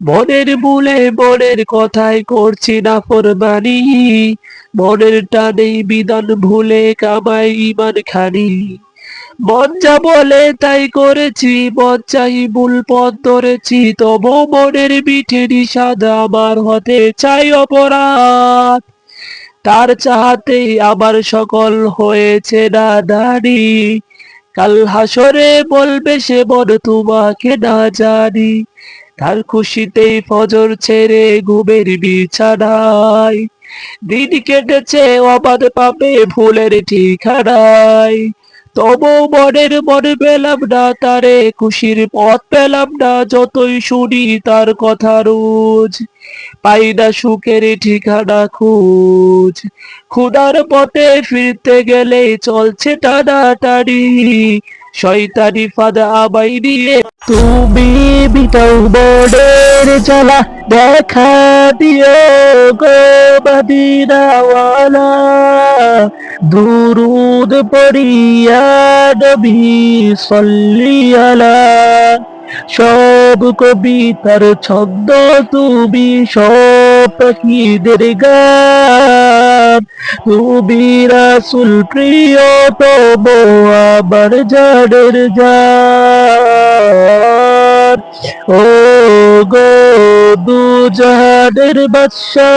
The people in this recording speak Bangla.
মনের ভুলে মনের কথাই করছি না ফরমানি। মনের টানেই বিধান ভুলে কামাই ইমান খানি মন যা বলে তাই করেছি, মন চাই ভুল পথ ধরেছি। তবু মনের পিঠে নিষাদ আমার হতে চাই অপরাধ। তার চাহাতেই আমার সকল হয়েছে না দানি। কাল হাসরে বলবে সে মন তোমাকে না জানি। তার খুশিতেই ফজর ছেড়ে ঘুমের বিছানায়। দিন কেটেছে, অবাধ পাবে ভুলের ঠিকানায়। তবু মনের মন পেলাম না, তারে খুশির পথ পেলাম না, যতই শুনি তার কথা রোজ। পাই না সুখের ঠিকানা খোঁজ। খুদার পথে ফিরতে গেলে চলছে টানাটানি। শয়তানি ফাদা আমায় নিয়ে তুমি বিটাও বনের জ্বালা দেখা দিও গো মদিনাওয়ালা। দুরুদ পড়িয়া নবী সল্লি আলা। সব কবিতার ছন্দ তুমি সব পাখিদের গান। তুমি রাসুল প্রিয় তব আবার জাডের যা ও গো দু জাহানের বাদশা